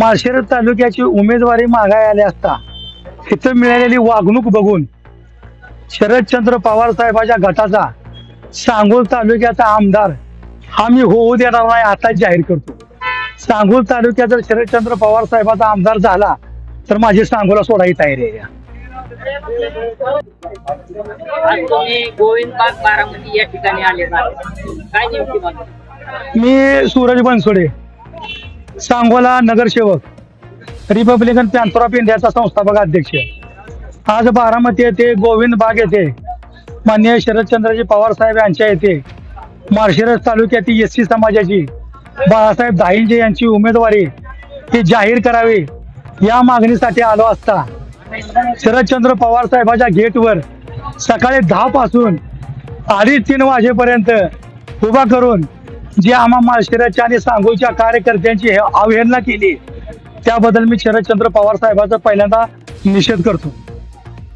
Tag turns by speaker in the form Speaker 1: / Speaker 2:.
Speaker 1: माळशिरस तालुक्याची उमेदवारी मागाय आली असता इथं मिळालेली वागणूक बघून शरदचंद्र पवार साहेबाच्या गटाचा सांगोल तालुक्याचा आमदार हा मी होऊ देणार नाही आता जाहीर करतो. सांगोल तालुक्यात जर शरदचंद्र पवार साहेबाचा आमदार झाला तर माझी सांगोला सोडायची तयारी आहे.
Speaker 2: आज तुम्ही गोविंदबाग बारामती या ठिकाणी आले. काय नेमकी मागणी
Speaker 1: मी सूरज बनसोडे. सांगोला नगरसेवक रिपब्लिकन पॅन्थर ऑफ इंडियाचा संस्थापक अध्यक्ष. आज बारामती येथे गोविंद बाग येथे माननीय शरदचंद्रजी पवार साहेब यांच्या येथे माळशिरस तालुक्यातील एस सी समाजाची बाळासाहेब दाहिंजे यांची उमेदवारी ही जाहीर करावी या मागणीसाठी आलो असता. शरदचंद्र पवार साहेबाच्या गेटवर सकाळी दहा पासून अडीच तीन वाजेपर्यंत उभा करून जे आम्हा माळशिराच्या आणि सांगोच्या कार्यकर्त्यांची अवहेलना केली त्याबद्दल मी शरदचंद्र पवार साहेबांचा पहिल्यांदा निषेध करतो.